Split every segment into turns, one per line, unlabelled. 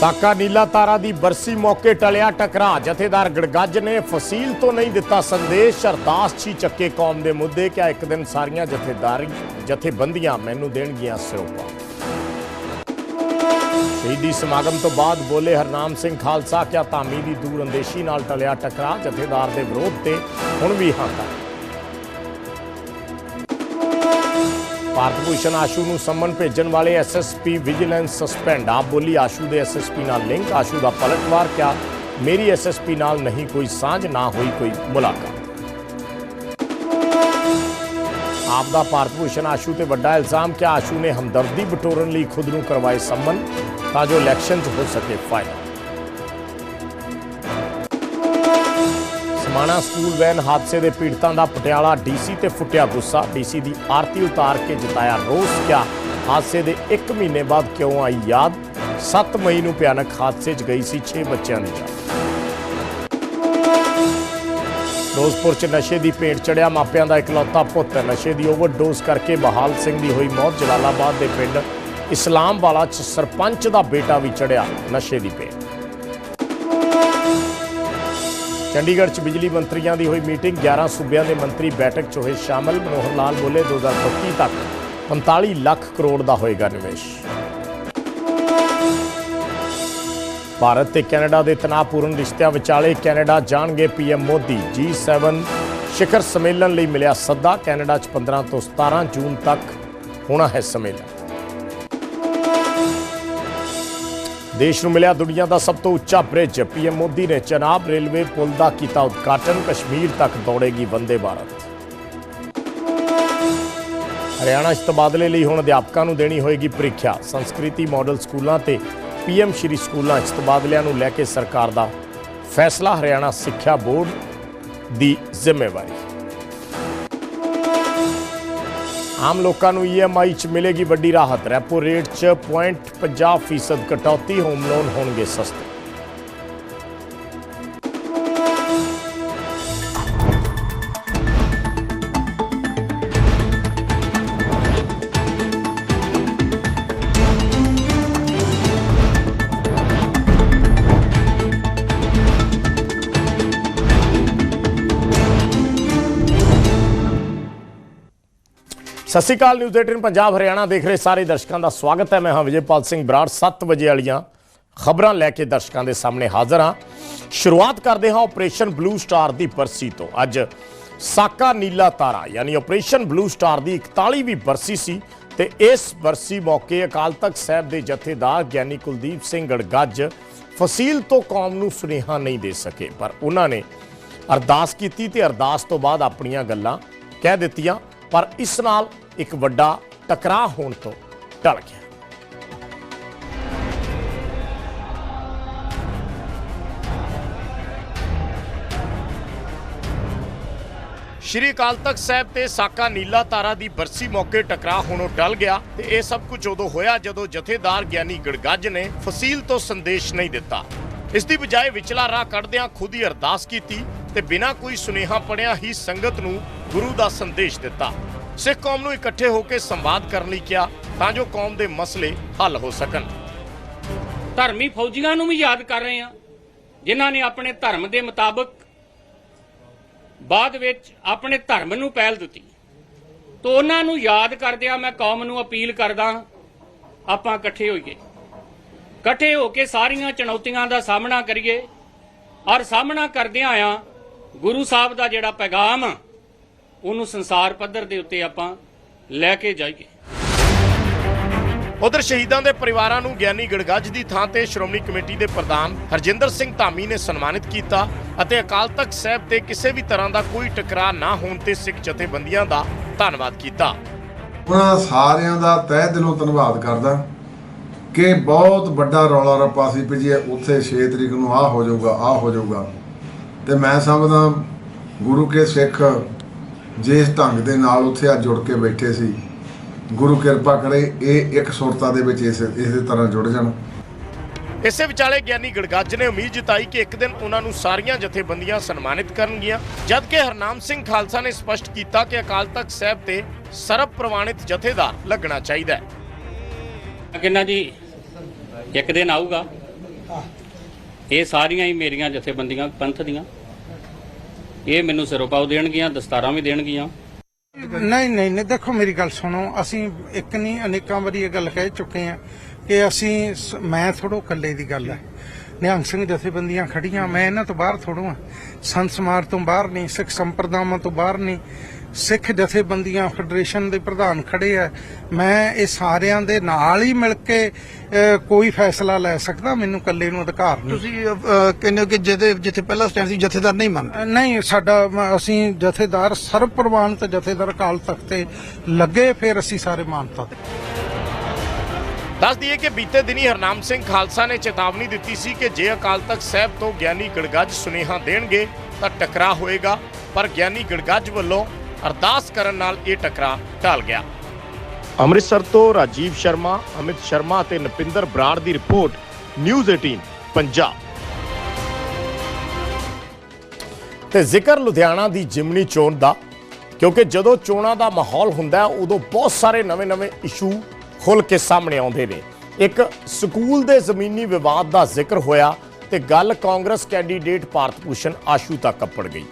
ਸਾਕਾ ਨੀਲਾ ਤਾਰਾ ਦੀ ਬਰਸੀ ਮੌਕੇ ਟਲਿਆ ਟਕਰਾ। ਜਥੇਦਾਰ ਗੜਗੱਜ ਨੇ ਫਸੀਲ ਤੋਂ ਨਹੀਂ ਦਿੱਤਾ ਸੰਦੇਸ਼। ਅਰਦਾਸ ਛੀ ਚੱਕੇ ਕੌਮ ਦੇ ਮੁੱਦੇ। ਕਿਆ ਇੱਕ ਦਿਨ ਸਾਰੀਆਂ ਜਥੇਦਾਰੀ ਜਥੇਬੰਦੀਆਂ ਮੈਨੂੰ ਦੇਣਗੀਆਂ ਸਿਰੋਪਾ। ਸ਼ਹੀਦੀ ਸਮਾਗਮ ਤੋਂ ਬਾਅਦ ਬੋਲੇ ਹਰਨਾਮ ਸਿੰਘ ਖਾਲਸਾ, ਕਿਆ ਧਾਮੀ ਦੀ ਦੂਰ ਅੰਦੇਸ਼ੀ ਨਾਲ ਟਲਿਆ ਟਕਰਾ। ਜਥੇਦਾਰ ਦੇ ਵਿਰੋਧ ਤੇ ਹੁਣ ਵੀ ਹਾਕਾ। ਭਾਰਤ ਭੂਸ਼ਣ ਆਸ਼ੂ ਨੂੰ ਸੰਮਨ ਭੇਜਣ ਵਾਲੇ ਐਸਐਸਪੀ ਵਿਜੀਲੈਂਸ ਸਸਪੈਂਡ ਆਪ ਬੋਲੀ ਆਸ਼ੂ ਦੇ ਐਸਐਸਪੀ ਨਾਲ ਲਿੰਕ। ਆਸ਼ੂ ਦਾ ਪਲਟਵਾਰ ਕਿਹਾ, ਮੇਰੀ ਐਸਐਸਪੀ ਨਾਲ ਨਹੀਂ ਕੋਈ ਸਾਂਝ, ਨਾ ਹੋਈ ਕੋਈ ਮੁਲਾਕਾਤ। ਆਪ ਦਾ ਭਾਰਤ ਭੂਸ਼ਣ ਆਸ਼ੂ ਤੇ ਵੱਡਾ ਇਲਜ਼ਾਮ ਕਿ ਆਸ਼ੂ ਨੇ ਹਮਦਰਦੀ ਬਟੋਰਨ ਲਈ ਖੁਦ ਨੂੰ ਕਰਵਾਏ ਸੰਮਨ, ਤਾਂ ਜੋ ਇਲੈਕਸ਼ਨ 'ਚ ਹੋ ਸਕੇ ਫਾਇਦਾ ਮਾਣਾ ਸਕੂਲ ਵੈਨ ਹਾਦਸੇ ਦੇ ਪੀੜਤਾਂ ਦਾ ਪਟਿਆਲਾ ਡੀਸੀ ਤੇ ਫੁੱਟਿਆ ਗੁੱਸਾ। ਡੀਸੀ ਦੀ ਆਰਤੀ ਉਤਾਰ ਕੇ ਜਤਾਇਆ ਰੋਸ ਕਿਆ ਹਾਦਸੇ ਦੇ 1 ਮਹੀਨੇ ਬਾਅਦ ਕਿਉਂ ਆਈ ਯਾਦ? 7 ਮਈ ਨੂੰ ਭਿਆਨਕ ਹਾਦਸੇ 'ਚ ਗਈ ਸੀ 6 ਬੱਚਿਆਂ ਦੀ ਜਾਨ। ਫਿਰੋਜ਼ਪੁਰ 'ਚ ਨਸ਼ੇ ਦੀ ਭੇਟ ਚੜਿਆ, ਮਾਪਿਆਂ ਦਾ ਇਕਲੌਤਾ ਪੁੱਤ। ਨਸ਼ੇ ਦੀ ਓਵਰਡੋਜ਼ ਕਰਕੇ ਬਹਾਲ ਸਿੰਘ ਦੀ ਹੋਈ ਮੌਤ ਜਲਾਲਾਬਾਦ ਦੇ ਪਿੰਡ ਇਸਲਾਮ ਵਾਲਾ 'ਚ ਸਰਪੰਚ ਦਾ ਬੇਟਾ ਵੀ ਚੜਿਆ ਨਸ਼ੇ ਦੀ ਭੇਟ ਚੰਡੀਗੜ੍ਹ 'ਚ ਬਿਜਲੀ ਮੰਤਰੀਆਂ ਦੀ ਹੋਈ ਮੀਟਿੰਗ 11 ਸੂਬਿਆਂ ਦੇ ਮੰਤਰੀ ਬੈਠਕ 'ਚ ਹੋਏ ਸ਼ਾਮਲ, ਮਨੋਹਰ ਲਾਲ ਬੋਲੇ 2025 ਤੱਕ। 45 ਲੱਖ ਕਰੋੜ ਦਾ ਹੋਏਗਾ ਨਿਵੇਸ਼। ਭਾਰਤ ਤੇ ਕੈਨੇਡਾ ਦੇ ਤਣਾਅਪੂਰਨ ਰਿਸ਼ਤਿਆਂ ਵਿਚਾਲੇ ਕੈਨੇਡਾ ਜਾਣਗੇ ਪੀਐਮ ਮੋਦੀ। G7 ਸਿਖਰ ਸੰਮੇਲਨ ਲਈ ਮਿਲਿਆ ਸੱਦਾ, ਕੈਨੇਡਾ 'ਚ 15 ਤੋਂ 17 ਜੂਨ ਤੱਕ ਹੋਣਾ ਹੈ ਸੰਮੇਲਨ। ਦੇਸ਼ ਨੂੰ ਮਿਲਿਆ ਦੁਨੀਆ ਦਾ ਸਭ ਤੋਂ ਉੱਚਾ ਬ੍ਰਿਜ। ਪੀਐਮ ਮੋਦੀ ਨੇ ਚਨਾਬ ਰੇਲਵੇ ਪੁਲ ਦਾ ਕੀਤਾ ਉਦਘਾਟਨ। ਕਸ਼ਮੀਰ ਤੱਕ ਦੌੜੇਗੀ ਵੰਦੇ ਭਾਰਤ। ਹਰਿਆਣਾ 'ਚ ਤਬਾਦਲੇ ਲਈ ਹੁਣ ਅਧਿਆਪਕਾਂ ਨੂੰ ਦੇਣੀ ਹੋਏਗੀ ਪ੍ਰੀਖਿਆ। ਸੰਸਕ੍ਰਿਤੀ ਮਾਡਲ ਸਕੂਲਾਂ ਤੇ ਪੀਐਮ ਸ਼੍ਰੀ ਸਕੂਲਾਂ 'ਚ ਤਬਾਦਲਿਆਂ ਨੂੰ ਲੈ ਕੇ ਸਰਕਾਰ ਦਾ ਫੈਸਲਾ। ਹਰਿਆਣਾ ਸਿੱਖਿਆ ਬੋਰਡ ਦੀ ਜ਼ਿੰਮੇਵਾਰੀ। ਆਮ ਲੋਕਾਂ ਨੂੰ ਈਐਮਆਈ 'ਚ ਮਿਲੇਗੀ ਵੱਡੀ ਰਾਹਤ। ਰੈਪੋ ਰੇਟ 'ਚ 0.50% ਕਟੌਤੀ ਹੋਮ ਲੋਨ ਹੋਣਗੇ ਸਸਤੇ। ਸਤਿ ਸ਼੍ਰੀ ਅਕਾਲ ਨਿਊਜ਼ 18 ਪੰਜਾਬ, ਹਰਿਆਣਾ ਦੇਖ ਰਹੇ ਸਾਰੇ ਦਰਸ਼ਕਾਂ ਦਾ ਸਵਾਗਤ ਹੈ। ਮੈਂ ਹਾਂ ਵਿਜੇਪਾਲ ਸਿੰਘ ਬਰਾੜ 7 ਵਜੇ ਵਾਲੀਆਂ ਖਬਰਾਂ ਲੈ ਕੇ ਦਰਸ਼ਕਾਂ ਦੇ ਸਾਹਮਣੇ ਹਾਜ਼ਰ ਹਾਂ। ਸ਼ੁਰੂਆਤ ਕਰਦੇ ਹਾਂ ਆਪਰੇਸ਼ਨ ਬਲੂ ਸਟਾਰ ਦੀ ਬਰਸੀ ਤੋਂ। ਅੱਜ ਸਾਕਾ ਨੀਲਾ ਤਾਰਾ, ਯਾਨੀ ਆਪਰੇਸ਼ਨ ਬਲੂ ਸਟਾਰ ਦੀ 41ਵੀਂ ਬਰਸੀ ਸੀ ਤੇ ਇਸ ਬਰਸੀ ਮੌਕੇ ਅਕਾਲ ਤਖਤ ਸਾਹਿਬ ਦੇ ਜਥੇਦਾਰ ਗਿਆਨੀ ਕੁਲਦੀਪ ਸਿੰਘ ਗੜਗੱਜ ਫਸੀਲ ਤੋਂ ਕੌਮ ਨੂੰ ਸੁਨੇਹਾ ਨਹੀਂ ਦੇ ਸਕੇ, ਪਰ ਉਹਨਾਂ ਨੇ ਅਰਦਾਸ ਕੀਤੀ ਤੇ ਅਰਦਾਸ ਤੋਂ ਬਾਅਦ ਆਪਣੀਆਂ ਗੱਲਾਂ ਕਹਿ ਦਿੱਤੀਆਂ। ਪਰ ਇਸ ਨਾਲ ਇੱਕ ਵੱਡਾ ਟਕਰਾਅ ਹੋਣ ਤੋਂ ਟਲ ਗਿਆ। ਸ਼੍ਰੀ ਅਕਾਲ ਤਖਤ ਸਾਹਿਬ ਤੇ ਸਾਕਾ ਨੀਲਾ ਤਾਰਾ ਦੀ ਬਰਸੀ ਮੌਕੇ ਟਕਰਾਅ ਹੋਣੋਂ ਟਲ ਗਿਆ ਤੇ ਇਹ ਸਭ ਕੁਝ ਉਦੋਂ ਹੋਇਆ ਜਦੋਂ ਜਥੇਦਾਰ ਗਿਆਨੀ ਗੜਗੱਜ ਨੇ ਫਸੀਲ ਤੋਂ ਸੰਦੇਸ਼ ਨਹੀਂ ਦਿੱਤਾ। ਇਸ ਦੀ ਬਜਾਏ ਵਿਚਲਾ ਰਾਹ ਕੱਢਦਿਆਂ ਖੁਦ ਹੀ ਅਰਦਾਸ ਕੀਤੀ ਤੇ ਬਿਨਾਂ ਕੋਈ ਸੁਨੇਹਾ ਪੜਿਆ ਹੀ ਸੰਗਤ ਨੂੰ ਗੁਰੂ ਦਾ ਸੰਦੇਸ਼ ਦਿੱਤਾ। ਸਿੱਖ ਕੌਮ ਨੂੰ ਇਕੱਠੇ ਹੋ ਕੇ ਸੰਵਾਦ ਕਰਨ ਲਈ ਕਿਹਾ ਤਾਂ ਜੋ ਕੌਮ ਦੇ ਮਸਲੇ ਹੱਲ ਹੋ ਸਕਣ।
ਧਰਮੀ ਫੌਜੀਆਂ ਨੂੰ ਵੀ ਯਾਦ ਕਰ ਰਹੇ ਹਾਂ, ਜਿਨ੍ਹਾਂ ਨੇ ਆਪਣੇ ਧਰਮ ਦੇ ਮੁਤਾਬਕ ਬਾਅਦ ਵਿੱਚ ਆਪਣੇ ਧਰਮ ਨੂੰ ਪਹਿਲ ਦਿੱਤੀ। ਤੋਂ ਉਹਨਾਂ ਨੂੰ ਯਾਦ ਕਰਦਿਆਂ ਮੈਂ ਕੌਮ ਨੂੰ ਅਪੀਲ ਕਰਦਾ ਆਪਾਂ ਇਕੱਠੇ ਹੋਈਏ। ਇਕੱਠੇ ਹੋ ਕੇ ਸਾਰੀਆਂ ਚੁਣੌਤੀਆਂ ਦਾ ਸਾਹਮਣਾ ਕਰੀਏ। ਔਰ ਸਾਹਮਣਾ ਕਰਦਿਆਂ ਆ ਗੁਰੂ ਸਾਹਿਬ ਦਾ ਜਿਹੜਾ ਪੈਗਾਮ ਉਹਨੂੰ ਸੰਸਾਰ ਪੱਧਰ ਦੇ ਉੱਤੇ ਆਪਾਂ ਲੈ ਕੇ ਜਾਈਏ।
ਉਧਰ ਸ਼ਹੀਦਾਂ ਦੇ ਪਰਿਵਾਰਾਂ ਨੂੰ ਗਿਆਨੀ ਗੜਗੱਜ ਦੀ ਥਾਂ ਤੇ ਸ਼੍ਰੋਮਣੀ ਕਮੇਟੀ ਦੇ ਪ੍ਰਧਾਨ ਹਰਜਿੰਦਰ ਸਿੰਘ ਧਾਮੀ ਨੇ ਸਨਮਾਨਿਤ ਕੀਤਾ ਅਤੇ ਅਕਾਲ ਤਖਤ ਸਾਹਿਬ ਤੇ ਕਿਸੇ ਵੀ ਤਰ੍ਹਾਂ ਦਾ ਕੋਈ ਟਕਰਾਅ ਨਾ ਹੋਣ ਤੇ ਸਿੱਖ ਜਥੇਬੰਦੀਆਂ ਦਾ ਧੰਨਵਾਦ ਕੀਤਾ।
ਉਹਨਾਂ ਸਾਰਿਆਂ ਦਾ ਤਹਿ ਦਿਲੋਂ ਧੰਨਵਾਦ ਕਰਦਾ ਕਿ ਬਹੁਤ ਵੱਡਾ ਰੌਲਾ ਰੱਪਾ ਸੀ ਵੀ ਜੀ ਉੱਥੇ 6 ਤਰੀਕ ਨੂੰ ਆਹ ਹੋ ਜਾਊਗਾ ਆਹ ਹੋ ਜਾਊਗਾ। ਤੇ ਮੈਂ ਸਮਝਦਾ ਗੁਰੂ ਕੇ ਸਿੱਖ ਜਿਸ ਢੰਗ ਦੇ ਨਾਲ ਉੱਥੇ ਆ ਜੁੜ ਕੇ ਬੈਠੇ ਸੀ ਗੁਰੂ ਕਿਰਪਾ ਕਰੇ ਇਹ ਇੱਕ ਸੁਰਤਾ ਦੇ ਵਿੱਚ ਇਸੇ ਇਸੇ ਤਰ੍ਹਾਂ ਜੁੜ ਜਾਣ।
ਇਸੇ ਵਿਚਾਲੇ ਗਿਆਨੀ ਗੜਗੱਜ ਨੇ ਉਮੀਦ ਜਤਾਈ ਕਿ ਇੱਕ ਦਿਨ ਉਹਨਾਂ ਨੂੰ ਸਾਰੀਆਂ ਜਥੇਬੰਦੀਆਂ ਸਨਮਾਨਿਤ ਕਰਨਗੀਆਂ ਜਦਕਿ ਹਰਨਾਮ ਸਿੰਘ ਖਾਲਸਾ ਨੇ ਸਪਸ਼ਟ ਕੀਤਾ ਕਿ ਅਕਾਲ ਤਖਤ ਸਾਹਿਬ ਤੇ ਸਰਬ ਪ੍ਰਵਾਨਿਤ ਜਥੇਦਾਰ ਲੱਗਣਾ ਚਾਹੀਦਾ ਹੈ।
ਕਿੰਨਾ ਜੀ ਇੱਕ ਦਿਨ ਆਊਗਾ ਇਹ ਸਾਰੀਆਂ ਹੀ ਮੇਰੀਆਂ ਜਥੇਬੰਦੀਆਂ ਪੰਥ ਦੀਆਂ। ਇਹ ਮੈਨੂੰ ਸਿਰੋਪਾਉ ਦੇਣਗੀਆਂ, ਦਸਤਾਰਾਂ ਵੀ ਦੇਣਗੀਆਂ।
ਨਹੀਂ ਨਹੀਂ ਨਹੀਂ, ਦੇਖੋ ਮੇਰੀ ਗੱਲ ਸੁਣੋ। ਅਸੀਂ ਇੱਕ ਨਹੀਂ, ਅਨੇਕਾਂ ਵਾਰੀ ਇਹ ਗੱਲ ਕਹਿ ਚੁੱਕੇ ਹਾਂ ਕਿ ਅਸੀਂ ਸ- ਮੈਂ ਥੋੜੋ ਇਕੱਲੇ ਦੀ ਗੱਲ ਹੈ। ਨਿਹੰਗ ਸਿੰਘ ਜਥੇਬੰਦੀਆਂ ਖੜੀਆਂ ਮੈਂ ਇਹਨਾਂ ਤੋਂ ਬਾਹਰ ਥੋੜੋ ਹਾਂ। ਸੰਤ ਸਮਾਜ ਤੋਂ ਬਾਹਰ ਨਹੀਂ, ਸਿੱਖ ਸੰਪਰਦਾਵਾਂ ਤੋਂ ਬਾਹਰ ਨਹੀਂ। ਸਿੱਖ ਜਥੇਬੰਦੀਆਂ ਫੈਡਰੇਸ਼ਨ ਦੇ ਪ੍ਰਧਾਨ ਖੜੇ ਆ। ਮੈਂ ਇਹ ਸਾਰਿਆਂ ਦੇ ਨਾਲ ਹੀ ਮਿਲ ਕੇ ਕੋਈ ਫੈਸਲਾ ਲੈ ਸਕਦਾ? ਮੈਨੂੰ ਇਕੱਲੇ ਨੂੰ ਅਧਿਕਾਰ ਨਹੀਂ।
ਤੁਸੀਂ ਕਹਿੰਦੇ ਹੋ ਕਿ ਜਿਹਦੇ ਜਿੱਥੇ ਪਹਿਲਾ ਸਟੈਂਡ ਸੀ ਜਥੇਦਾਰ ਨਹੀਂ ਮੰਨਦੇ?
ਨਹੀਂ ਸਾਡਾ ਅਸੀਂ ਜਥੇਦਾਰ ਸਰਬ ਪ੍ਰਵਾਨਿਤ ਜਥੇਦਾਰ ਅਕਾਲ ਤਖਤ ਤੇ ਲੱਗੇ ਫਿਰ ਅਸੀਂ ਸਾਰੇ ਮਾਨਤਾ ਦੇ
ਦੱਸ ਦਈਏ ਕਿ ਬੀਤੇ ਦਿਨੀ ਹਰਨਾਮ ਸਿੰਘ ਖਾਲਸਾ ਨੇ ਚੇਤਾਵਨੀ ਦਿੱਤੀ ਸੀ ਕਿ ਜੇ ਅਕਾਲ ਤਖਤ ਸਾਹਿਬ ਤੋਂ ਗਿਆਨੀ ਗੜਗੱਜ ਸੁਨੇਹਾ ਦੇਣਗੇ ਤਾਂ ਟਕਰਾਅ ਹੋਏਗਾ। ਪਰ ਗਿਆਨੀ ਗੜਗੱਜ ਵੱਲੋਂ ਅਰਦਾਸ ਕਰਨ ਨਾਲ ਇਹ ਟਕਰਾਅ ਟਲ ਗਿਆ। ਅੰਮ੍ਰਿਤਸਰ ਤੋਂ ਰਾਜੀਵ ਸ਼ਰਮਾ ਅਮਿਤ ਸ਼ਰਮਾ ਅਤੇ ਨਪਿੰਦਰ ਬਰਾੜ ਦੀ ਰਿਪੋਰਟ ਨਿਊਜ਼ 18 ਪੰਜਾਬ। ਤੇ ਜ਼ਿਕਰ ਲੁਧਿਆਣਾ ਦੀ ਜਿਮਨੀ ਚੋਣ ਦਾ ਕਿਉਂਕਿ ਜਦੋਂ ਚੋਣਾਂ ਦਾ ਮਾਹੌਲ ਹੁੰਦਾ ਹੈ ਉਦੋਂ ਬਹੁਤ ਸਾਰੇ ਨਵੇਂ-ਨਵੇਂ ਇਸ਼ੂ ਖੁੱਲ ਕੇ ਸਾਹਮਣੇ ਆਉਂਦੇ ਨੇ। ਇੱਕ ਸਕੂਲ ਦੇ ਜ਼ਮੀਨੀ ਵਿਵਾਦ ਦਾ ਜ਼ਿਕਰ ਹੋਇਆ ਤੇ ਗੱਲ ਕਾਂਗਰਸ ਕੈਂਡੀਡੇਟ ਭਾਰਤ ਭੂਸ਼ਣ ਆਸ਼ੂ ਤੱਕ ਅੱਪੜ ਗਈ।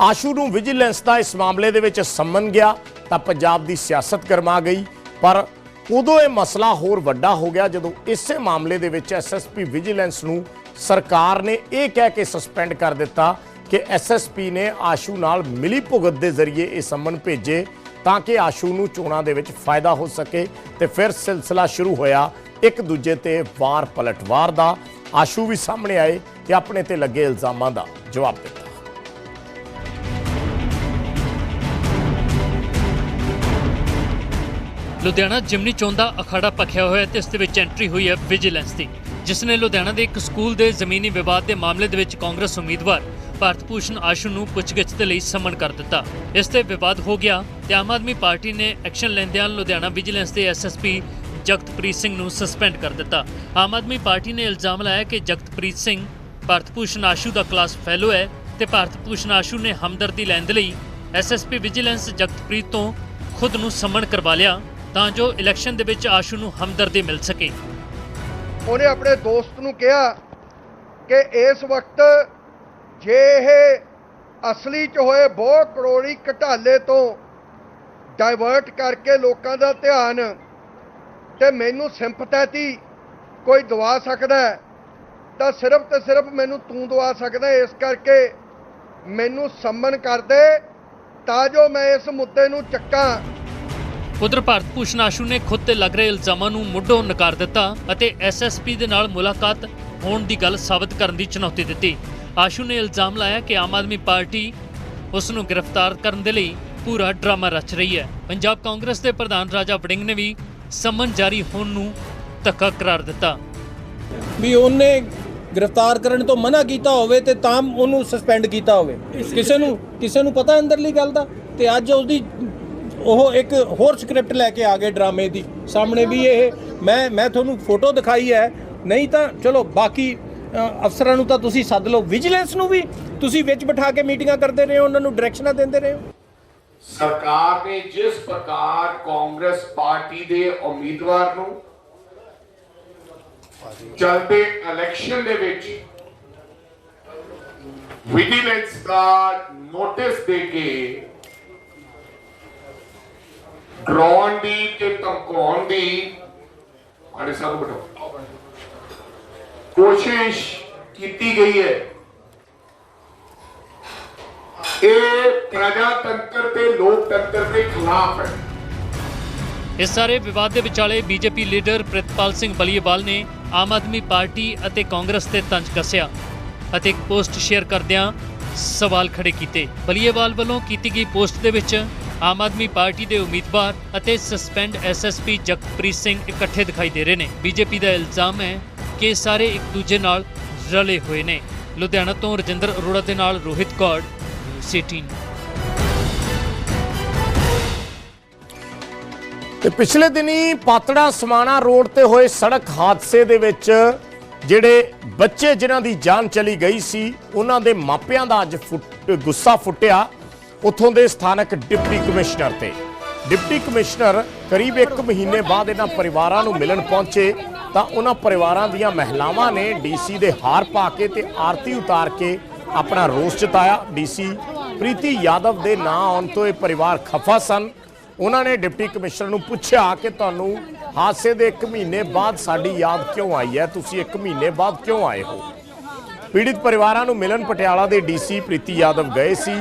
ਆਸ਼ੂ ਨੂੰ ਵਿਜੀਲੈਂਸ ਦਾ ਇਸ ਮਾਮਲੇ ਦੇ ਵਿੱਚ ਸੰਮਨ ਗਿਆ, ਤਾਂ ਪੰਜਾਬ ਦੀ ਸਿਆਸਤ ਗਰਮਾ ਗਈ। ਪਰ ਉਦੋਂ ਇਹ ਮਸਲਾ ਹੋਰ ਵੱਡਾ ਹੋ ਗਿਆ, ਜਦੋਂ ਇਸੇ ਮਾਮਲੇ ਦੇ ਵਿੱਚ ਐਸਐਸਪੀ ਵਿਜੀਲੈਂਸ ਨੂੰ ਸਰਕਾਰ ਨੇ ਇਹ ਕਹਿ ਕੇ ਸਸਪੈਂਡ ਕਰ ਦਿੱਤਾ ਕਿ ਐਸਐਸਪੀ ਨੇ ਆਸ਼ੂ ਨਾਲ ਮਿਲੀ ਭੁਗਤ ਦੇ ਜ਼ਰੀਏ ਇਹ ਸੰਮਨ ਭੇਜੇ, ਤਾਂ ਕਿ ਆਸ਼ੂ ਨੂੰ ਚੋਣਾਂ ਦੇ ਵਿੱਚ ਫਾਇਦਾ ਹੋ ਸਕੇ। ਤੇ ਫਿਰ ਸਿਲਸਿਲਾ ਸ਼ੁਰੂ ਹੋਇਆ ਇੱਕ ਦੂਜੇ ਤੇ ਵਾਰ ਪਲਟਵਾਰ ਦਾ। ਆਸ਼ੂ ਵੀ ਸਾਹਮਣੇ ਆਏ ਤੇ ਆਪਣੇ ਤੇ ਲੱਗੇ ਇਲਜ਼ਾਮਾਂ ਦਾ ਜਵਾਬ ਦਿੱਤਾ।
ਲੁਧਿਆਣਾ ਜਿਮਨੀ ਚੌਂਦਾ ਅਖਾੜਾ ਪਖਿਆ ਹੋਇਆ ਤੇ ਇਸ ਦੇ ਵਿੱਚ ਐਂਟਰੀ ਹੋਈ ਹੈ ਵਿਜੀਲੈਂਸ ਦੀ, ਜਿਸ ਨੇ ਲੁਧਿਆਣਾ ਦੇ ਇੱਕ ਸਕੂਲ ਦੇ ਜ਼ਮੀਨੀ ਵਿਵਾਦ ਦੇ ਮਾਮਲੇ ਦੇ ਵਿੱਚ ਕਾਂਗਰਸ ਉਮੀਦਵਾਰ ਭਾਰਤ ਭੂਸ਼ਣ ਆਸ਼ੂ ਨੂੰ ਪੁੱਛਗਿੱਛ ਦੇ ਲਈ ਸਮਨ ਕਰ ਦਿੱਤਾ। ਇਸ ਤੇ ਵਿਵਾਦ ਹੋ ਗਿਆ, ਤੇ ਆਮ ਆਦਮੀ ਪਾਰਟੀ ਨੇ ਐਕਸ਼ਨ ਲੈਂਦਿਆਂ ਲੁਧਿਆਣਾ ਵਿਜੀਲੈਂਸ ਦੇ ਐਸਐਸਪੀ ਜਗਤਪ੍ਰੀਤ ਸਿੰਘ ਨੂੰ ਸਸਪੈਂਡ ਕਰ ਦਿੱਤਾ। ਆਮ ਆਦਮੀ ਪਾਰਟੀ ਨੇ ਇਲਜ਼ਾਮ ਲਾਇਆ ਕਿ ਜਗਤਪ੍ਰੀਤ ਸਿੰਘ ਭਾਰਤ ਭੂਸ਼ਣ ਆਸ਼ੂ ਦਾ ਕਲਾਸ ਫੈਲੋ ਹੈ ਤੇ ਭਾਰਤ ਭੂਸ਼ਣ ਆਸ਼ੂ ਨੇ ਹਮਦਰਦੀ ਲੈਣ ਦੇ ਲਈ ਐਸਐਸਪੀ ਵਿਜੀਲੈਂਸ ਜਗਤਪ੍ਰੀਤ ਤੋਂ ਖੁਦ ਨੂੰ ਸਮਨ ਕਰਵਾ ਲਿਆ। ਤਾਂ ਜੋ ਇਲੈਕਸ਼ਨ ਦੇ ਵਿੱਚ ਆਸ਼ੂ ਨੂੰ ਹਮਦਰਦੀ ਮਿਲ ਸਕੇ।
ਉਹਨੇ ਆਪਣੇ ਦੋਸਤ ਨੂੰ ਕਿਹਾ ਕਿ ਇਸ ਵਕਤ ਜੇ ਇਹ ਅਸਲੀ ਚ ਹੋਏ ਬਹੁਤ ਕਰੋੜੀ ਘਟਾਲੇ ਤੋਂ ਡਾਇਵਰਟ ਕਰਕੇ ਲੋਕਾਂ ਦਾ ਧਿਆਨ ਤੇ ਮੈਨੂੰ ਸਿੰਪਥੈਟੀ ਕੋਈ ਦਵਾ ਸਕਦਾ ਤਾਂ ਸਿਰਫ ਤੇ ਸਿਰਫ ਮੈਨੂੰ ਤੂੰ ਦਵਾ ਸਕਦਾ ਇਸ ਕਰਕੇ ਮੈਨੂੰ ਸੰਮਨ ਕਰ ਦੇ, ਤਾਂ ਜੋ ਮੈਂ ਇਸ ਮੁੱਦੇ ਨੂੰ ਚੱਕਾਂ।
ਉਧਰ ਭਾਰਤ ਭੂਸ਼ਣ ਆਸ਼ੂ ਨੇ ਖੁਦ ਤੇ ਲੱਗ ਰਹੇ ਇਲਜ਼ਾਮਾਂ ਨੂੰ ਮੁੱਢੋਂ ਨਕਾਰ ਦਿੱਤਾ ਅਤੇ ਐਸਐਸਪੀ ਦੇ ਨਾਲ ਮੁਲਾਕਾਤ ਹੋਣ ਦੀ ਗੱਲ ਸਾਬਤ ਕਰਨ ਦੀ ਚੁਣੌਤੀ ਦਿੱਤੀ। ਆਸ਼ੂ ਨੇ ਇਲਜ਼ਾਮ ਲਾਇਆ ਕਿ ਆਮ ਆਦਮੀ ਪਾਰਟੀ ਉਸ ਨੂੰ ਗ੍ਰਿਫਤਾਰ ਕਰਨ ਦੇ ਲਈ ਪੂਰਾ ਡਰਾਮਾ ਰਚ ਰਹੀ ਹੈ। ਪੰਜਾਬ ਕਾਂਗਰਸ ਦੇ ਪ੍ਰਧਾਨ ਰਾਜਾ ਵੜਿੰਗ ਨੇ ਵੀ ਸਮਨ ਜਾਰੀ ਹੋਣ ਨੂੰ ਧੱਕਾ ਕਰਾਰ ਦਿੱਤਾ।
ਵੀ ਉਹਨੇ ਗ੍ਰਿਫਤਾਰ ਕਰਨ ਤੋਂ ਮਨਾ ਕੀਤਾ ਹੋਵੇ ਤੇ ਤਾਂ ਉਹਨੂੰ ਸਸਪੈਂਡ ਕੀਤਾ ਹੋਵੇ। ਕਿਸੇ ਨੂੰ ਕਿਸੇ ਨੂੰ ਪਤਾ ਅੰਦਰਲੀ ਗੱਲ ਦਾ? ਤੇ ਅੱਜ ਉਹਦੀ ਉਹ ਇੱਕ ਹੋਰ ਸਕ੍ਰਿਪਟ ਲੈ ਕੇ ਆ ਗਏ ਡਰਾਮੇ ਦੀ। ਸਾਹਮਣੇ ਵੀ ਇਹ, ਮੈਂ ਮੈਂ ਤੁਹਾਨੂੰ ਫੋਟੋ ਦਿਖਾਈ ਹੈ। ਨਹੀਂ ਤਾਂ ਚਲੋ, ਬਾਕੀ ਅਫਸਰਾਂ ਨੂੰ ਤਾਂ ਤੁਸੀਂ ਸੱਦ ਲਓ। ਵਿਜੀਲੈਂਸ ਨੂੰ ਵੀ ਤੁਸੀਂ ਵਿੱਚ ਬਿਠਾ ਕੇ ਮੀਟਿੰਗਾਂ ਕਰਦੇ ਰਹੇ ਹੋ, ਉਹਨਾਂ ਨੂੰ ਡਾਇਰੈਕਸ਼ਨਾਂ ਦਿੰਦੇ ਰਹੇ ਹੋ।
ਸਰਕਾਰ ਨੇ ਜਿਸ ਪ੍ਰਕਾਰ ਕਾਂਗਰਸ ਪਾਰਟੀ ਦੇ ਉਮੀਦਵਾਰ ਨੂੰ ਚਲਦੇ ਇਲੈਕਸ਼ਨ ਦੇ ਵਿੱਚ ਵਿਜੀਲੈਂਸ ਦਾ ਨੋਟਿਸ ਦੇ ਕੇ ਡਰਾਉਣ ਦੀ ਤੇ ਧਮਕਾਉਣ ਦੀ। ਆੜੇ ਸਾਹਿਬ ਬਟੋ ਕੋਸ਼ਿਸ਼ ਕੀਤੀ ਗਈ ਹੈ। ਇਹ ਪ੍ਰਜਾਤੰਤਰ ਤੇ ਲੋਕਤੰਤਰ ਦੇ ਖਿਲਾਫ ਹੈ।
ਇਸ ਸਾਰੇ ਵਿਵਾਦ ਦੇ ਵਿਚਾਲੇ ਬੀਜੇਪੀ ਲੀਡਰ ਪ੍ਰਿਤਪਾਲ ਸਿੰਘ ਬਲੀਏਵਾਲ ਨੇ ਆਮ ਆਦਮੀ ਪਾਰਟੀ ਅਤੇ ਕਾਂਗਰਸ ਤੇ ਤੰਜ ਕੱਸਿਆ ਅਤੇ ਇੱਕ ਪੋਸਟ ਸ਼ੇਅਰ ਕਰਦਿਆਂ ਸਵਾਲ ਖੜੇ ਕੀਤੇ। ਬਲੀਏਵਾਲ ਵੱਲੋਂ ਕੀਤੀ ਗਈ ਪੋਸਟ ਦੇ ਵਿੱਚ ਆਮ ਆਦਮੀ ਪਾਰਟੀ ਦੇ ਉਮੀਦਵਾਰ ਅਤੇ ਸਸਪੈਂਡ ਐਸਐਸਪੀ ਜਗਪ੍ਰੀਤ ਸਿੰਘ ਇਕੱਠੇ ਦਿਖਾਈ ਦੇ ਰਹੇ ਨੇ। ਬੀਜੇਪੀ ਦਾ ਇਲਜ਼ਾਮ ਹੈ ਕਿ ਸਾਰੇ ਇੱਕ ਦੂਜੇ ਨਾਲ ਰਲੇ ਹੋਏ ਨੇ। ਲੁਧਿਆਣਾ ਤੋਂ ਰਜਿੰਦਰ ਅਰੋੜਾ ਦੇ ਨਾਲ ਰੋਹਿਤ ਕੌਰ ਸਿਟੀ
ਤੇ ਪਿਛਲੇ ਦਿਨੀ ਪਾਤੜਾ ਸਮਾਣਾ ਰੋਡ ਤੇ ਹੋਏ ਸੜਕ ਹਾਦਸੇ ਦੇ ਵਿੱਚ ਜਿਹੜੇ ਬੱਚੇ ਜਿਨ੍ਹਾਂ ਦੀ ਜਾਨ ਚਲੀ ਗਈ ਸੀ, ਉਹਨਾਂ ਦੇ ਮਾਪਿਆਂ ਦਾ ਅੱਜ ਫੁੱਟ- ਗੁੱਸਾ ਫੁੱਟਿਆ। ਉੱਥੋਂ ਦੇ ਸਥਾਨਕ ਡਿਪਟੀ ਕਮਿਸ਼ਨਰ ਤੇ। ਡਿਪਟੀ ਕਮਿਸ਼ਨਰ ਕਰੀਬ 1 ਮਹੀਨੇ ਬਾਅਦ ਇਹਨਾਂ ਪਰਿਵਾਰਾਂ ਨੂੰ ਮਿਲਣ ਪਹੁੰਚੇ, ਤਾਂ ਉਹਨਾਂ ਪਰਿਵਾਰਾਂ ਦੀਆਂ ਮਹਿਲਾਵਾਂ ਨੇ ਡੀਸੀ ਦੇ ਹਾਰ ਪਾ ਕੇ ਤੇ ਆਰਤੀ ਉਤਾਰ ਕੇ ਆਪਣਾ ਰੋਸ ਜਤਾਇਆ। ਡੀਸੀ ਪ੍ਰੀਤੀ ਯਾਦਵ ਦੇ ਨਾਂ ਆਉਣ ਤੋਂ ਇਹ ਪਰਿਵਾਰ ਖਫਾ ਸਨ। ਉਹਨਾਂ ਨੇ ਡਿਪਟੀ ਕਮਿਸ਼ਨਰ ਨੂੰ ਪੁੱਛਿਆ ਕਿ ਤੁਹਾਨੂੰ ਹਾਦਸੇ ਦੇ 1 ਮਹੀਨੇ ਬਾਅਦ ਸਾਡੀ ਯਾਦ ਕਿਉਂ ਆਈ ਹੈ? ਤੁਸੀਂ 1 ਮਹੀਨੇ ਬਾਅਦ ਕਿਉਂ ਆਏ ਹੋ? ਪੀੜਿਤ ਪਰਿਵਾਰਾਂ ਨੂੰ ਮਿਲਣ ਪਟਿਆਲਾ ਦੇ ਡੀਸੀ ਪ੍ਰੀਤੀ ਯਾਦਵ ਗਏ ਸੀ,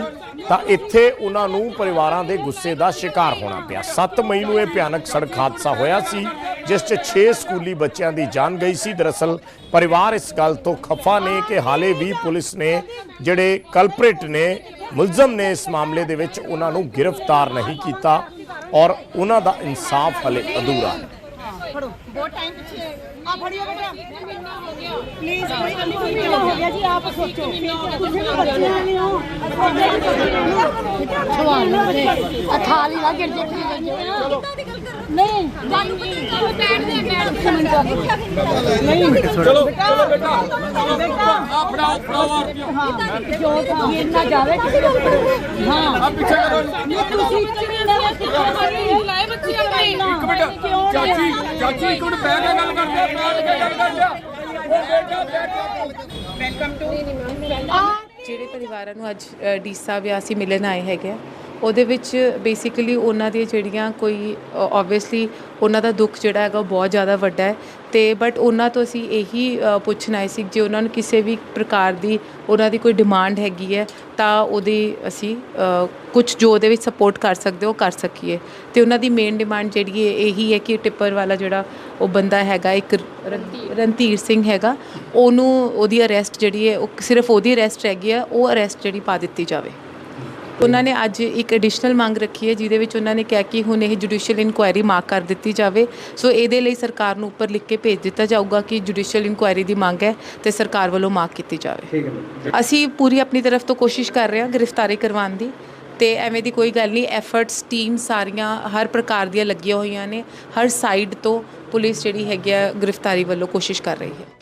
ਤਾਂ ਇੱਥੇ ਉਹਨਾਂ ਨੂੰ ਪਰਿਵਾਰਾਂ ਦੇ ਗੁੱਸੇ ਦਾ ਸ਼ਿਕਾਰ ਹੋਣਾ ਪਿਆ। 7 ਮਈ ਨੂੰ ਇਹ ਭਿਆਨਕ ਸੜਕ ਹਾਦਸਾ ਹੋਇਆ ਸੀ, ਜਿਸ 'ਚ 6 ਸਕੂਲੀ ਬੱਚਿਆਂ ਦੀ ਜਾਨ ਗਈ ਸੀ। ਦਰਅਸਲ ਪਰਿਵਾਰ ਇਸ ਗੱਲ ਤੋਂ ਖਫਾ ਨੇ ਕਿ ਹਾਲੇ ਵੀ ਪੁਲਿਸ ਨੇ ਜਿਹੜੇ ਕਲਪ੍ਰੇਟ ਨੇ, ਮੁਲਜ਼ਮ ਨੇ ਇਸ ਮਾਮਲੇ ਦੇ ਵਿੱਚ ਉਹਨਾਂ ਨੂੰ ਗ੍ਰਿਫਤਾਰ ਨਹੀਂ ਕੀਤਾ ਔਰ ਉਹਨਾਂ ਦਾ ਇਨਸਾਫ ਹਲੇ ਅਧੂਰਾ ਹੈ।
ਬਹੁਤ ਟਾਈਮ ਪਿੱਛੇ। ਆ ਫੜਿਓ ਬੇਟਾ। ਪਲੀਜ਼ ਕੋਈ ਗੱਲ ਨਹੀਂ ਮਹੀਨਾ ਹੋ ਗਿਆ ਜੀ? ਆਪ ਸੋਚੋ। ਤੁਸੀਂ ਵੀ ਬੱਚਿਆਂ ਨੇ ਹੋ ਸਵਾਲ ਆ ਥਾਲੀ ਲਾ ਗਿਰ ਜੇ ਨਹੀਂ ਗੱਲ ਬੈਠ ਦੇ ਨਹੀਂ ਚਲੋ ਚਲੋ ਬੇਟਾ। ਆ ਫੜਾਓ ਫੜਾਓ ਹਾਂ ਜੋ ਗਿਰ ਨਾ ਜਾਵੇ ਕਿਸੇ ਦੇ ਹਾਂ। ਆ ਪਿੱਛੇ ਕਰੋ ਤੁਸੀਂ ਲਾਏ ਬੱਚੇ ਆਪਣੇ। ਇੱਕ ਮਿੰਟ। ਚਾਚੀ
ਚਾਚੀ ਇੱਕ ਮਿੰਟ ਬਹਿ ਕੇ ਗੱਲ ਕਰਦੇ ਆ ਬੈਠ
ਜਿਹੜੇ ਪਰਿਵਾਰਾਂ ਨੂੰ ਅੱਜ ਅ, ਡੀਸਾ ਵਿਆਸੀ ਮਿਲਣ ਆਏ ਹੈਗੇ ਆ, ਉਹਦੇ ਵਿੱਚ ਬੇਸਿਕਲੀ ਉਹਨਾਂ ਦੀਆਂ ਜਿਹੜੀਆਂ ਕੋਈ ਆਬਵੀਅਸਲੀ ਉਹਨਾਂ ਦਾ ਦੁੱਖ ਜਿਹੜਾ ਹੈਗਾ ਉਹ ਬਹੁਤ ਜ਼ਿਆਦਾ ਵੱਡਾ ਹੈ। ਤੇ ਬਟ ਉਹਨਾਂ ਤੋਂ ਅਸੀਂ ਇਹੀ ਪੁੱਛਣਾ ਹੈ ਸੀ ਜੇ ਉਹਨਾਂ ਨੂੰ ਕਿਸੇ ਵੀ ਪ੍ਰਕਾਰ ਦੀ ਉਹਨਾਂ ਦੀ ਕੋਈ ਡਿਮਾਂਡ ਹੈਗੀ ਹੈ, ਤਾਂ ਉਹਦੀ ਅਸੀਂ ਕੁਝ ਜੋ ਉਹਦੇ ਵਿੱਚ ਸਪੋਰਟ ਕਰ ਸਕਦੇ ਉਹ ਕਰ ਸਕੀਏ। ਤੇ ਉਹਨਾਂ ਦੀ ਮੇਨ ਡਿਮਾਂਡ ਜਿਹੜੀ ਹੈ, ਇਹੀ ਹੈ ਕਿ ਟਿੱਪਰ ਵਾਲਾ ਜਿਹੜਾ ਉਹ ਬੰਦਾ ਹੈਗਾ, ਇੱਕ ਰਨ- ਰਣਧੀਰ ਸਿੰਘ ਹੈਗਾ, ਉਹਨੂੰ ਉਹਦੀ ਅਰੈਸਟ ਜਿਹੜੀ ਹੈ, ਉਹ ਸਿਰਫ ਉਹਦੀ ਅਰੈਸਟ ਹੈਗੀ ਹੈ, ਉਹ ਅਰੈਸਟ ਜਿਹੜੀ ਪਾ ਦਿੱਤੀ ਜਾਵੇ। ਉਹਨਾਂ ਨੇ ਅੱਜ ਇੱਕ ਐਡੀਸ਼ਨਲ ਮੰਗ ਰੱਖੀ ਹੈ ਜਿਹਦੇ ਵਿੱਚ ਉਹਨਾਂ ਨੇ ਕਿਹਾ ਕਿ ਹੁਣ ਇਹ ਜੁਡੀਸ਼ੀਅਲ ਇਨਕੁਆਇਰੀ ਮਾਰਕ ਕਰ ਦਿੱਤੀ ਜਾਵੇ। ਸੋ ਇਹਦੇ ਲਈ ਸਰਕਾਰ ਨੂੰ ਉੱਪਰ ਲਿਖ ਕੇ ਭੇਜ ਦਿੱਤਾ ਜਾਊਗਾ ਕਿ ਜੁਡੀਸ਼ੀਅਲ ਇਨਕੁਆਇਰੀ ਦੀ ਮੰਗ ਹੈ ਤੇ ਸਰਕਾਰ ਵੱਲੋਂ ਮਾਰਕ ਕੀਤੀ ਜਾਵੇ। ਅਸੀਂ ਪੂਰੀ ਆਪਣੀ ਤਰਫ ਤੋਂ ਕੋਸ਼ਿਸ਼ ਕਰ ਰਹੇ ਹਾਂ ਗ੍ਰਿਫਤਾਰੀ ਕਰਵਾਉਣ ਦੀ ਤੇ ਐਵੇਂ ਦੀ ਕੋਈ ਗੱਲ ਨਹੀਂ ਐਫਰਟਸ ਟੀਮ ਸਾਰੀਆਂ ਹਰ ਪ੍ਰਕਾਰ ਦੀਆਂ ਲੱਗੀਆਂ ਹੋਈਆਂ ਨੇ। ਹਰ ਸਾਈਡ ਤੋਂ ਪੁਲਿਸ ਜਿਹੜੀ ਹੈਗੀ ਆ ਗ੍ਰਿਫਤਾਰੀ ਵੱਲੋਂ ਕੋਸ਼ਿਸ਼ ਕਰ ਰਹੀ ਹੈ।